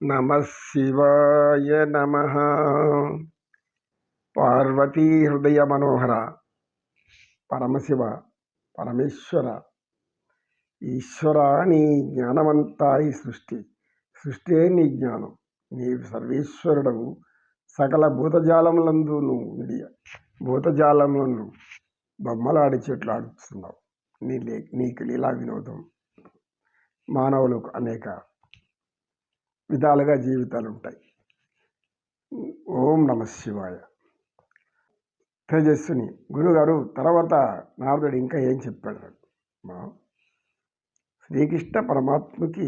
నమ శివాయ నమ పార్వతీ హృదయ మనోహర పరమశివ పరమేశ్వర ఈశ్వర నీ జ్ఞానమంతా ఈ సృష్టి సృష్టే నీ జ్ఞానం నీ సర్వేశ్వరుడవు సకల భూతజాలములందు ఉండి భూతజాలములను బొమ్మలాడి చెట్లు ఆడుతున్నావు నీ లే నీకు లీలా వినోదం మానవులకు అనేక విధాలుగా జీవితాలు ఉంటాయి ఓం నమ శివాయ. తేజస్సుని గురుగారు తర్వాత నారదుడు ఇంకా ఏం చెప్పాడు? మా శ్రీకృష్ణ పరమాత్మకి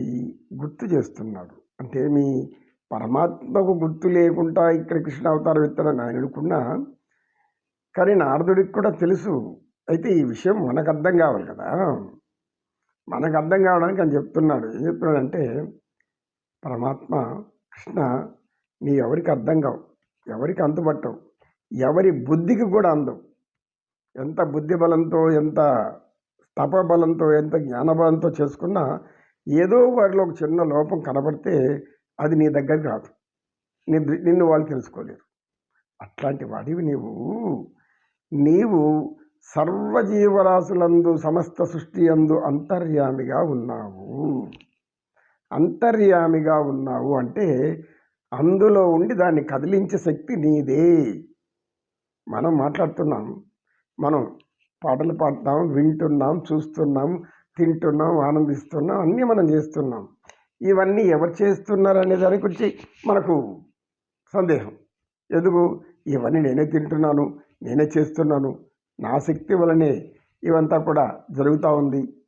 గుర్తు చేస్తున్నాడు. అంటే మీ పరమాత్మకు గుర్తు లేకుండా ఇక్కడ కృష్ణ అవతారం ఎత్తాడని ఆయన అనుకున్నా కానీ నారదుడికి కూడా తెలుసు. అయితే ఈ విషయం మనకు అర్థం కావాలి కదా? మనకు అర్థం కావడానికి అని చెప్తున్నాడు. ఏం చెప్తున్నాడంటే పరమాత్మ కృష్ణ నీ ఎవరికి అర్థం కావు. ఎవరికి అంతుపట్టవు. ఎవరి బుద్ధికి కూడా అందవు. ఎంత బుద్ధి బలంతో ఎంత తపబలంతో ఎంత జ్ఞానబలంతో చేసుకున్నా ఏదో వారిలో ఒక చిన్న లోపం కనబడితే అది నీ దగ్గరికి రాదు. నీ నిన్ను వాళ్ళు తెలుసుకోలేరు. అట్లాంటి వాడివి నీవు. నీవు సర్వజీవరాశులందు సమస్త సృష్టి అందు అంతర్యామిగా ఉన్నావు. అంతర్యామిగా ఉన్నావు అంటే అందులో ఉండి దాన్ని కదిలించే శక్తి నీదే. మనం మాట్లాడుతున్నాం మనం పాటలు పాడుతున్నాం వింటున్నాం చూస్తున్నాం తింటున్నాం ఆనందిస్తున్నాం అన్నీ మనం చేస్తున్నాం. ఇవన్నీ ఎవరు చేస్తున్నారు అనే దాని గురించి మనకు సందేహం. ఎందుకు? ఇవన్నీ నేనే తింటున్నాను నేనే చేస్తున్నాను నా శక్తి వలనే ఇవంతా కూడా జరుగుతూ ఉంది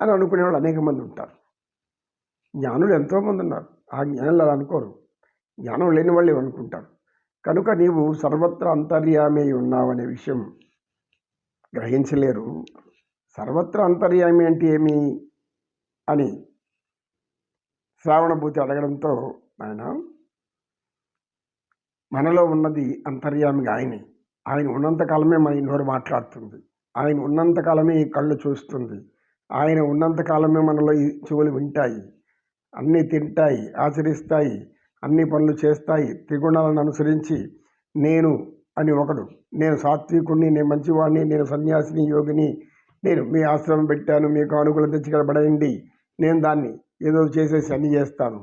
అని అనుకునే వాళ్ళు అనేక మంది ఉంటారు. జ్ఞానులు ఎంతోమంది ఉన్నారు. ఆ జ్ఞానులు అలా అనుకోరు. జ్ఞానం లేని వాళ్ళు అనుకుంటారు కనుక నీవు సర్వత్ర అంతర్యామి ఉన్నావనే విషయం గ్రహించలేరు. సర్వత్ర అంతర్యామి అంటే ఏమి? అని శ్రావణభూతి అడగడంతో ఆయన మనలో ఉన్నది అంతర్యామిగా ఆయనే. ఆయన ఉన్నంతకాలమే మన నోరు మాట్లాడుతుంది. ఆయన ఉన్నంతకాలమే ఈ కళ్ళు చూస్తుంది. ఆయన ఉన్నంతకాలమే మనలో ఈ చెవులు వింటాయి. అన్నీ తింటాయి ఆచరిస్తాయి అన్ని పనులు చేస్తాయి త్రిగుణాలను అనుసరించి నేను అని ఒకడు నేను సాత్వికుణ్ణి నేను మంచివాడిని నేను సన్యాసిని యోగిని నేను మీ ఆశ్రమం పెట్టాను మీకు అనుకూలం తెచ్చుకెళ్ళబడండి నేను దాన్ని ఏదో చేసేసి అన్ని చేస్తాను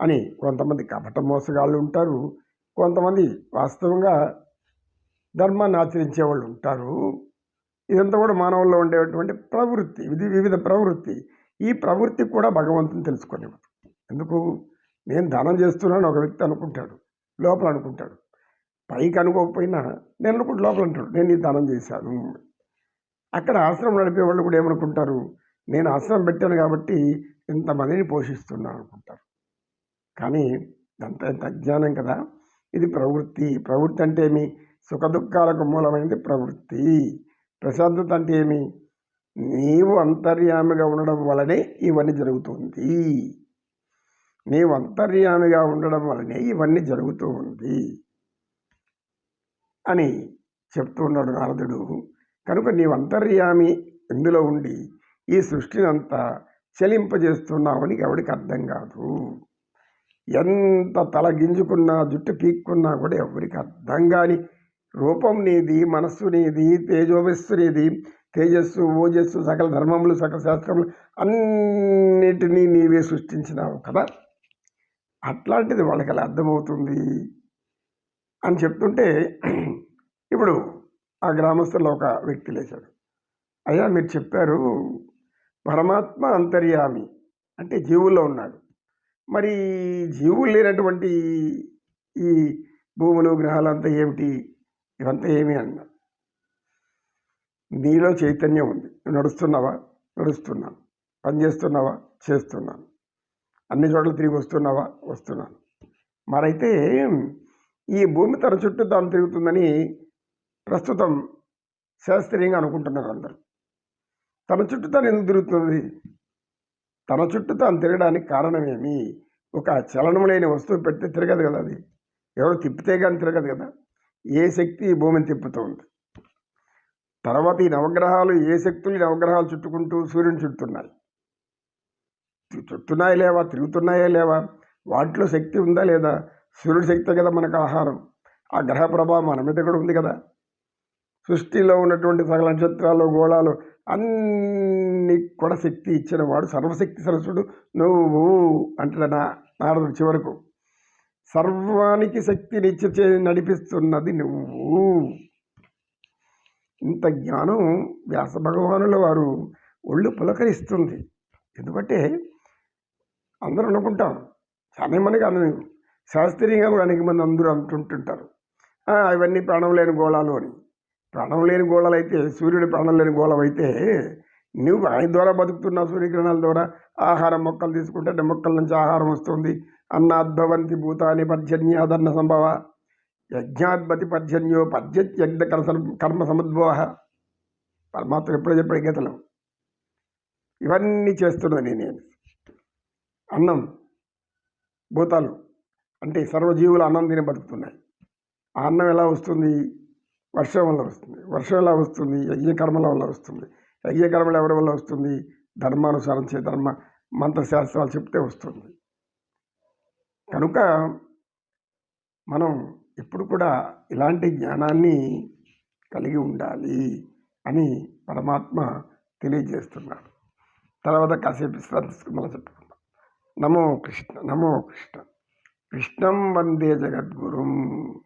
అని కొంతమంది కపట మోసగాళ్ళు ఉంటారు. కొంతమంది వాస్తవంగా ధర్మాన్ని ఆచరించే వాళ్ళు ఉంటారు. ఇదంతా కూడా మానవుల్లో ఉండేటువంటి ప్రవృత్తి ఇది వివిధ ప్రవృత్తి. ఈ ప్రవృత్తి కూడా భగవంతుని తెలుసుకునేవాడు. ఎందుకు? నేను దానం చేస్తున్నాను ఒక వ్యక్తి అనుకుంటాడు లోపల అనుకుంటాడు. పైకి అనుకోకపోయినా నేను అనుకుంటు లోపల అంటాడు నేను ఈ దానం చేశాను. అక్కడ ఆశ్రమం నడిపే వాళ్ళు కూడా ఏమనుకుంటారు? నేను ఆశ్రమం పెట్టాను కాబట్టి ఇంతమందిని పోషిస్తున్నాను అనుకుంటారు. కానీ అంత ఎంత అజ్ఞానం కదా. ఇది ప్రవృత్తి. ప్రవృత్తి అంటే ఏమి? సుఖ దుఃఖాలకు మూలమైనది ప్రవృత్తి. ప్రశాంతత అంటే ఏమి? నీవు అంతర్యామిగా ఉండడం వలనే ఇవన్నీ జరుగుతుంది. నీవు అంతర్యామిగా ఉండడం వలనే ఇవన్నీ జరుగుతూ ఉంది అని చెప్తూ ఉన్నాడు నారదుడు. కనుక నీవు అంతర్యామి ఇందులో ఉండి ఈ సృష్టిని అంతా చలింపజేస్తున్నావని ఎవడికి అర్థం కాదు. ఎంత తల గింజుకున్నా జుట్టు పీక్కున్నా కూడా ఎవరికి అర్థం కాని రూపం నీది మనస్సు నీది తేజోవస్సు నీది తేజస్సు ఓజస్సు సకల ధర్మములు సకల శాస్త్రములు అన్నిటినీ నీవే సృష్టించినావు కదా? అట్లాంటిది వాళ్ళకి అలా అర్థమవుతుంది అని చెప్తుంటే ఇప్పుడు ఆ గ్రామస్తుల్లో ఒక వ్యక్తి లేచాడు. అయ్యా మీరు చెప్పారు పరమాత్మ అంతర్యామి అంటే జీవుల్లో ఉన్నాడు. మరి జీవులు లేనటువంటి ఈ భూములు గ్రహాలు అంతా ఏమిటి? ఇవంతా ఏమి అన్నా నీలో చైతన్యం ఉంది. నడుస్తున్నావా? నడుస్తున్నాను. పని చేస్తున్నావా? చేస్తున్నాను. అన్ని చోట్ల తిరిగి వస్తున్నావా? వస్తున్నాను. మరైతే ఈ భూమి తన చుట్టూ తాను తిరుగుతుందని ప్రస్తుతం శాస్త్రీయంగా అనుకుంటున్నారు అందరూ. తన చుట్టూ తాను ఎందుకు తిరుగుతుంది? తన చుట్టూ తాను తిరగడానికి కారణమేమి? ఒక చలనం లేని వస్తువు పెడితే తిరగదు కదా అది. ఎవరో తిప్పితే కానీ తిరగదు కదా. ఏ శక్తి ఈ భూమిని తిప్పుతోంది తర్వాత ఈ నవగ్రహాలు ఏ శక్తులు నవగ్రహాలు చుట్టుకుంటూ సూర్యుని చుట్టున్నాయి చుట్టున్నాయా లేవా? తిరుగుతున్నాయా లేవా? వాటిలో శక్తి ఉందా లేదా? సూర్యుడి శక్తి కదా మనకు ఆహారం. ఆ గ్రహ ప్రభావం మన మీద కూడా ఉంది కదా. సృష్టిలో ఉన్నటువంటి సకల నక్షత్రాలు గోళాలు అన్ని కూడా శక్తి ఇచ్చిన వాడు సర్వశక్తి సరస్సుడు నువ్వు అంటాడు నా నారదుడు చివరకు. సర్వానికి శక్తినిచ్చి చే నడిపిస్తున్నది నువ్వు. ఇంత జ్ఞానం వ్యాస భగవానుల వారు ఒళ్ళు పులకరిస్తుంది. ఎందుకంటే అందరూ అనుకుంటాం చాలా మనకి అను శాస్త్రీయంగా కూడా అనేక మంది అందరూ అంటుంటుంటారు. అవన్నీ ఇవన్నీ ప్రాణం లేని గోళాలు అని. ప్రాణం లేని గోళాలు అయితే సూర్యుడు ప్రాణం లేని గోళం అయితే నువ్వు ఆయన ద్వారా బతుకుతున్నావు సూర్యకిరణాల ద్వారా. ఆహారం మొక్కలు తీసుకుంటే మొక్కల నుంచి ఆహారం వస్తుంది. అన్నాద్భవంతి భూతాని పర్జన్యాదన్న సంభవ. యజ్ఞాద్భతి పర్జన్యో పర్జత్యజ్ఞ కర్మ కర్మ సముద్భవ. పరమాత్మ ఎప్పుడో చెప్పాడు గీతలో? ఇవన్నీ చేస్తున్నది నేను. అన్నం భూతాలు అంటే సర్వజీవులు అన్నం తిని బతుకుతున్నాయి. ఆ అన్నం ఎలా వస్తుంది? వర్షం వల్ల వస్తుంది. వర్షం ఎలా వస్తుంది? యజ్ఞకర్మల వల్ల వస్తుంది. యజ్ఞకర్మలు ఎవరి వల్ల వస్తుంది? ధర్మానుసారం చే ధర్మ మంత్రశాస్త్రాలు చెప్తే వస్తుంది. కనుక మనం ఎప్పుడు కూడా ఇలాంటి జ్ఞానాన్ని కలిగి ఉండాలి అని పరమాత్మ తెలియజేస్తున్నాడు. తర్వాత కాసేపు విశ్రాంతి తీసుకుని మనం చెప్పుకుందాం. నమో కృష్ణ నమో కృష్ణ. కృష్ణం వందే జగద్గురుం.